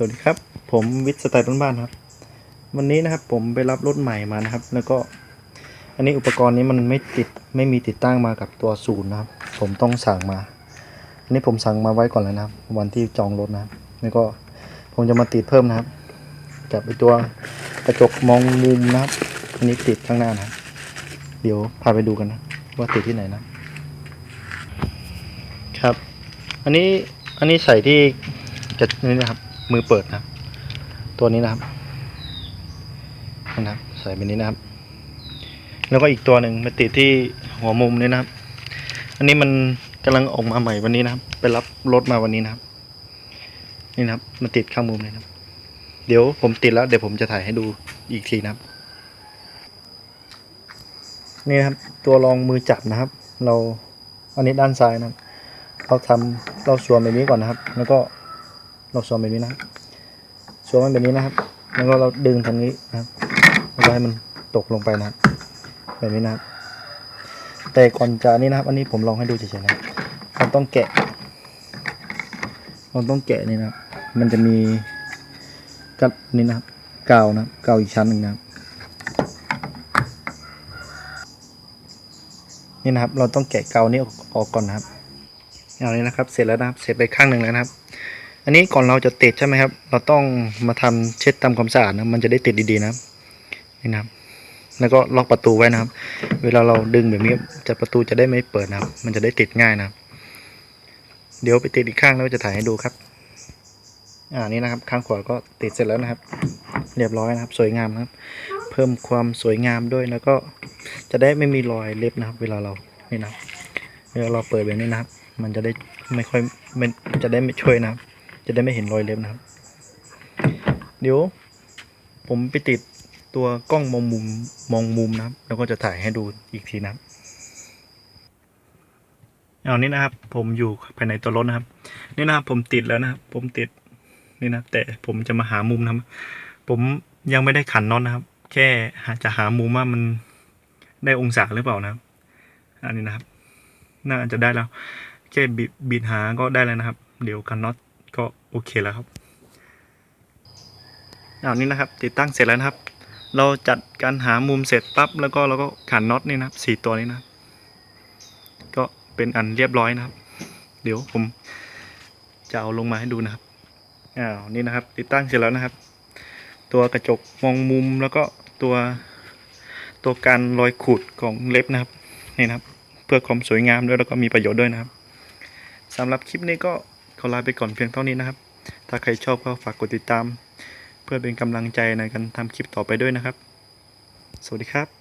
สวัสดีครับ ผมวิทย์สไตล์บ้านๆครับ วันนี้นะครับผมไปรับรถใหม่มานะครับ แล้วก็ อันนี้อุปกรณ์นี้มันไม่ติดไม่มีติดตั้งมากับตัวศูนย์นะครับ ผมต้องสั่งมา อันนี้ผมสั่งมาไว้ก่อนแล้วนะครับ วันที่จองรถนะครับ แล้วก็ผมจะมาติดเพิ่มนะครับกับไอตัวกระจกมองมุมนะครับ อันนี้ติดข้างหน้านะครับ เดี๋ยวพาไปดูกันนะ ว่าติดที่ไหนนะ ครับ อันนี้อันนี้ใส่ที่จะนี่นะครับ มือเปิดนะตัวนี้นะครับนะครับใส่แบบนี้นะครับ แล้วก็อีกตัวหนึ่งมาติดที่หัวมุมนี่นะครับ อันนี้มันกำลังออกมาใหม่วันนี้นะครับ ไปรับรถมาวันนี้นะครับ นี่นะครับมาติดข้างมุมนี่นะครับ เดี๋ยวผมติดแล้วเดี๋ยวผมจะถ่ายให้ดูอีกทีนะครับ นี่นะครับ ตัวรองมือจับนะครับ เราอันนี้ด้านซ้ายนะครับ เราทำเราสวมแบบนี้ก่อนนะครับ แล้วก็ เราสวมแบบนี้นะครับสวมมันแบบนี้นะครับ แล้วก็เราดึงทางนี้นะครับแล้วก็ให้มันตกลงไปนะครับ แบบนี้นะครับ แต่ก่อนจะนี่นะครับ อันนี้ผมลองให้ดูเฉยๆนะครับเราต้องแกะเราต้องแกะนี่นะครับ มันจะมีกับนี่นะครับกาวนะกาวอีกชั้นหนึ่งนะครับนี่นะครับ เราต้องแกะกาวนี้ออกก่อนนะครับเอานี้นะครับ เสร็จแล้วนะครับ เสร็จไปข้างหนึ่งแล้วนะครับ อันนี้ก่อนเราจะติดใช่ไหมครับ เราต้องมาทำเช็ดทำความสะอาดนะ มันจะได้ติดดีๆนะนี่นะครับ แล้วก็ล็อกประตูไว้นะครับ เวลาเราดึงแบบนี้จะประตูจะได้ไม่เปิดนะครับ มันจะได้ติดง่ายนะครับ เดี๋ยวไปติดอีกข้างแล้วจะถ่ายให้ดูครับ อ่านี่นะครับ ข้างขวาก็ติดเสร็จแล้วนะครับ เรียบร้อยนะครับ สวยงามนะครับ เพิ่มความสวยงามด้วยแล้วก็จะได้ไม่มีรอยเล็บนะครับ เวลาเรานี่นะเวลาเราเปิดแบบนี้นะครับ มันจะได้ไม่ค่อยไม่จะได้ไม่ช่วยนะครับ จะได้ไม่เห็นรอยเล็บนะครับ เดี๋ยว ผมไปติดตัวกล้องมองมุมมองมุมนะครับ แล้วก็จะถ่ายให้ดูอีกทีนะครับเอานี่นะครับ ผมอยู่ภายในตัวรถนะครับ นี่นะครับ ผมติดแล้วนะครับ ผมติดนี่นะแต่ผมจะมาหามุมนะครับ ผมยังไม่ได้ขันน็อตนะครับ แค่จะหามุมว่ามันได้องศาหรือเปล่านะครับ อันนี้นะครับ น่าจะได้แล้วแค่บิดบิดหาก็ได้แล้วนะครับ เดี๋ยวคันน็อต ก็โอเคแล้วครับเอานี่นะครับ ติดตั้งเสร็จแล้วนะครับ เราจัดการหามุมเสร็จปั๊บแล้วก็เราก็ขันน็อตนี่นะครับสี่ตัวนี้นะก็เป็นอันเรียบร้อยนะครับ เดี๋ยวผมจะเอาลงมาให้ดูนะครับอ้าวนี่นะครับ ติดตั้งเสร็จแล้วนะครับ ตัวกระจกมองมุมแล้วก็ตัวตัวการรอยขูดของเล็บนะครับนี่นะครับ เพื่อความสวยงามด้วยแล้วก็มีประโยชน์ด้วยนะครับสำหรับคลิปนี้ก็ ขอลาไปก่อนเพียงเท่านี้นะครับ ถ้าใครชอบก็ฝากกดติดตาม เพื่อเป็นกำลังใจในการทำคลิปต่อไปด้วยนะครับ สวัสดีครับ